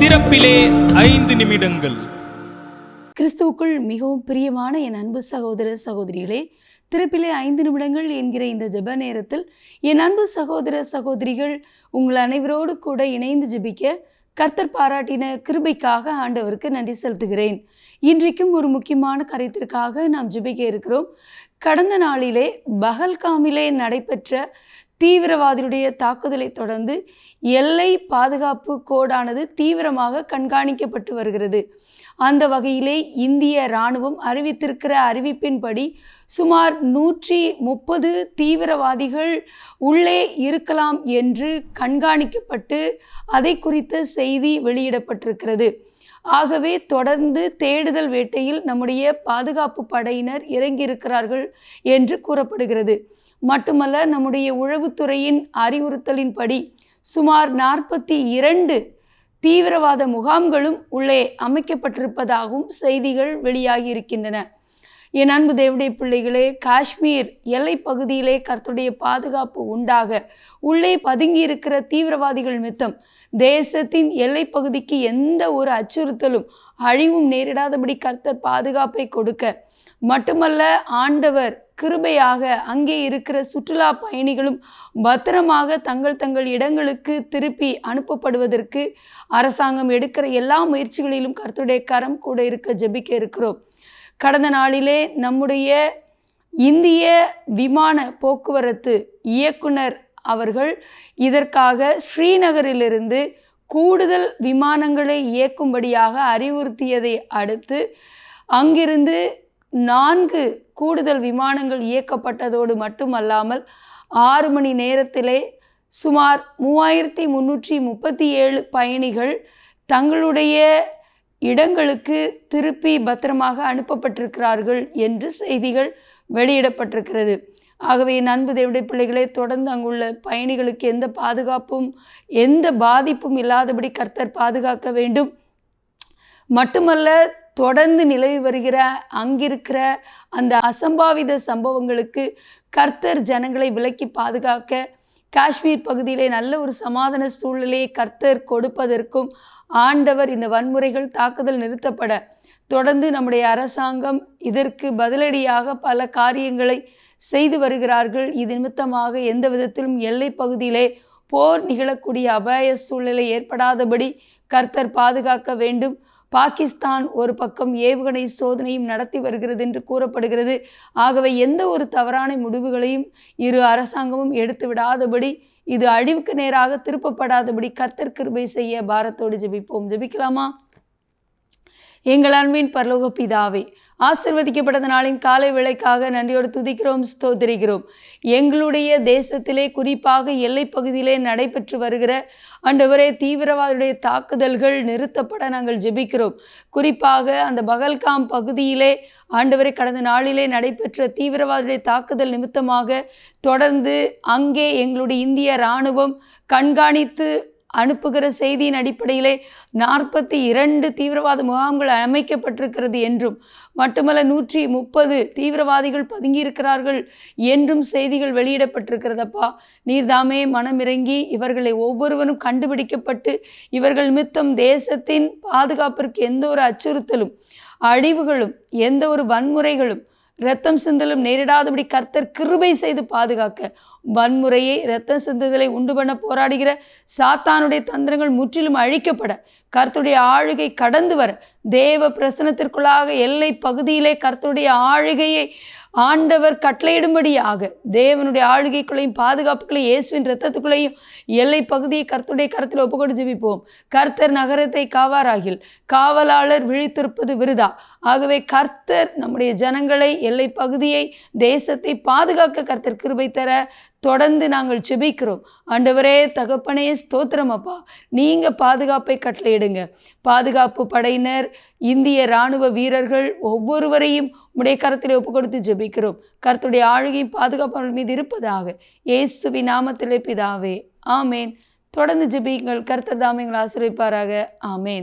திறப்பிலே ஐந்து நிமிடங்கள். கிறிஸ்துவுக்குள் மிகவும் பிரியமான என் அன்பு சகோதர சகோதரிகளே திருப்பிலே ஐந்து நிமிடங்கள் என்கிற இந்த ஜெப நேரத்தில் என் அன்பு சகோதர சகோதரிகள் உங்கள் அனைவரோடு கூட இணைந்து ஜெபிக்க கர்த்தர் பாராட்டின கிருபைக்காக ஆண்டவருக்கு நன்றி செலுத்துகிறேன். இன்றைக்கும் ஒரு முக்கியமான காரியத்திற்காக நாம் ஜிபிக்க இருக்கிறோம். கடந்த நாளிலே பகல்காமிலே நடைபெற்ற தீவிரவாதியுடைய தாக்குதலை தொடர்ந்து எல்லை பாதுகாப்பு கோடானது தீவிரமாக கண்காணிக்கப்பட்டு வருகிறது. அந்த வகையிலே இந்திய இராணுவம் அறிவித்திருக்கிற அறிவிப்பின்படி சுமார் நூற்றி முப்பது தீவிரவாதிகள் உள்ளே இருக்கலாம் என்று கண்காணிக்கப்பட்டு அதை குறித்த செய்தி வெளியிடப்பட்டிருக்கிறது. ஆகவே தொடர்ந்து தேடுதல் வேட்டையில் நம்முடைய பாதுகாப்பு படையினர் இறங்கியிருக்கிறார்கள் என்று கூறப்படுகிறது. மட்டுமல்ல நம்முடைய உளவுத்துறையின் அறிவுறுத்தலின்படி சுமார் நாற்பத்தி இரண்டு தீவிரவாத முகாம்களும் உள்ளே அமைக்கப்பட்டிருப்பதாகவும் செய்திகள் வெளியாகி இருக்கின்றன. என் அன்பு தேவடைய பிள்ளைகளே காஷ்மீர் எல்லை பகுதியிலே கர்த்தருடைய பாதுகாப்பு உண்டாக. உள்ளே பதுங்கி இருக்கிற தீவிரவாதிகள் மித்தம் தேசத்தின் எல்லை பகுதிக்கு எந்த ஒரு அச்சுறுத்தலும் அழிவும் நேரிடாதபடி கர்த்தர் பாதுகாப்பை கொடுக்க. மட்டுமல்ல ஆண்டவர் கிருபையாக அங்கே இருக்கிற சுற்றுலா பயணிகளும் பத்திரமாக தங்கள் தங்கள் இடங்களுக்கு திருப்பி அனுப்பப்படுவதற்கு அரசாங்கம் எடுக்கிற எல்லா முயற்சிகளிலும் கர்த்துடைய கரம் கூட இருக்க ஜெபிக்க இருக்கிறோம். கடந்த நாளிலே நம்முடைய இந்திய விமான போக்குவரத்து இயக்குனர் அவர்கள் இதற்காக ஸ்ரீநகரிலிருந்து கூடுதல் விமானங்களை இயக்கும்படியாக அறிவுறுத்தியதை அடுத்து அங்கிருந்து நான்கு கூடுதல் விமானங்கள் இயக்கப்பட்டதோடு மட்டுமல்லாமல் ஆறு மணி நேரத்திலே சுமார் மூவாயிரத்தி முன்னூற்றி முப்பத்தி ஏழு பயணிகள் தங்களுடைய இடங்களுக்கு திருப்பி பத்திரமாக அனுப்பப்பட்டிருக்கிறார்கள் என்று செய்திகள் வெளியிடப்பட்டிருக்கிறது. ஆகவே என் அன்பு தேவடைய பிள்ளைகளே தொடர்ந்து அங்குள்ள பயணிகளுக்கு எந்த பாதுகாப்பும் எந்த பாதிப்பும் இல்லாதபடி கர்த்தர் பாதுகாக்க வேண்டும். மட்டுமல்ல தொடர்ந்து நிலவி வருகிற அங்கிருக்கிற அந்த அசம்பாவித சம்பவங்களுக்கு கர்த்தர் ஜனங்களை விலக்கி பாதுகாக்க காஷ்மீர் பகுதியிலே நல்ல ஒரு சமாதான சூழ்நிலையை கர்த்தர் கொடுப்பதற்கும் ஆண்டவர் இந்த வன்முறைகள் தாக்குதல் நிறுத்தப்பட தொடர்ந்து நம்முடைய அரசாங்கம் இதற்கு பதிலடியாக பல காரியங்களை செய்து வருகிறார்கள். இது நிமித்தமாக எந்த விதத்திலும் எல்லை பகுதியிலே போர் நிகழக்கூடிய அபாய சூழ்நிலை ஏற்படாதபடி கர்த்தர் பாதுகாக்க வேண்டும். பாகிஸ்தான் ஒரு பக்கம் ஏவுகணை சோதனையும் நடத்தி வருகிறது என்று கூறப்படுகிறது. ஆகவே எந்த ஒரு தவறான முடிவுகளையும் இரு அரசாங்கமும் எடுத்து விடாதபடி இது அழிவுக்கு நேராக திருப்பப்படாதபடி கர்த்தர் கிருபை செய்ய பாரத்தோடு ஜெபிப்போம். ஜெபிக்கலாமா? எங்கள் அன்பின் பரலோக பிதாவே ஆசிர்வதிக்கப்பட்ட நாளின் காலை விளைக்காக நன்றியோடு துதிக்கிறோம் ஸ்தோத்திரிக்கிறோம். எங்களுடைய தேசத்திலே குறிப்பாக எல்லை பகுதியிலே நடைபெற்று வருகிற ஆண்டவரே தீவிரவாதியுடைய தாக்குதல்கள் நிறுத்தப்பட நாங்கள் ஜெபிக்கிறோம். குறிப்பாக அந்த பகல்காம் பகுதியிலே ஆண்டவரை கடந்த நாளிலே நடைபெற்ற தீவிரவாதியுடைய தாக்குதல் நிமித்தமாக தொடர்ந்து அங்கே எங்களுடைய இந்திய இராணுவம் கண்காணித்து அனுப்புகிற செய்தியின் அடிப்படையிலே நாற்பத்தி இரண்டு தீவிரவாத முகாம்கள் அமைக்கப்பட்டிருக்கிறது என்றும் மட்டுமல்ல நூற்றி முப்பது தீவிரவாதிகள் பதுங்கியிருக்கிறார்கள் என்றும் செய்திகள் வெளியிடப்பட்டிருக்கிறதப்பா. நீர்தாமே மனமிறங்கி இவர்களை ஒவ்வொருவரும் கண்டுபிடிக்கப்பட்டு இவர்கள் மித்தம் தேசத்தின் பாதுகாப்பிற்கு எந்த ஒரு அச்சுறுத்தலும் அழிவுகளும் எந்த ஒரு வன்முறைகளும் இரத்தம் சிந்தலும் நேரிடாதபடி கர்த்தர் கிருபை செய்து பாதுகாக்க வன்முறையை இரத்தம் சிந்துதலை உண்டு பண்ண போராடுகிற சாத்தானுடைய தந்திரங்கள் முற்றிலும் அழிக்கப்பட கர்த்தருடைய ஆளுகை கடந்து வர தேவ பிரசனத்திற்குள்ளாக எல்லை பகுதியிலே கர்த்தருடைய ஆளுகையை ஆண்டவர் கட்டளையிடும்படியாக தேவனுடைய ஆளுகைக்குள்ளையும் பாதுகாப்புகளையும் இயேசுவின் இரத்தத்துக்குள்ளேயும் எல்லை பகுதியை கர்த்தருடைய கருத்தில் ஒப்புக்கொண்டு ஜெபிப்போம். கர்த்தர் நகரத்தை காவாராகில் காவலாளர் விழித்திருப்பது விருதா? ஆகவே கர்த்தர் நம்முடைய ஜனங்களை எல்லை பகுதியை தேசத்தை பாதுகாக்க கர்த்தர் கிருபை தர தொடர்ந்து நாங்கள் செபிக்கிறோம் ஆண்டவரே தகப்பனே ஸ்தோத்திரம் அப்பா. நீங்கள் பாதுகாப்பை கட்டளையிடுங்க. பாதுகாப்பு படையினர் இந்திய இராணுவ வீரர்கள் ஒவ்வொருவரையும் உடைய கரத்தில் ஒப்பு கொடுத்து ஜெபிக்கிறோம். கருத்துடைய ஆளுகையும் பாதுகாப்பு மீது இருப்பதாக இயேசுவி நாமத்திலே பிதாவே ஆமேன். தொடர்ந்து ஜெபியுங்கள். கருத்தர் தாமியங்கள் எங்களை ஆசிரியப்பாராக ஆமேன்.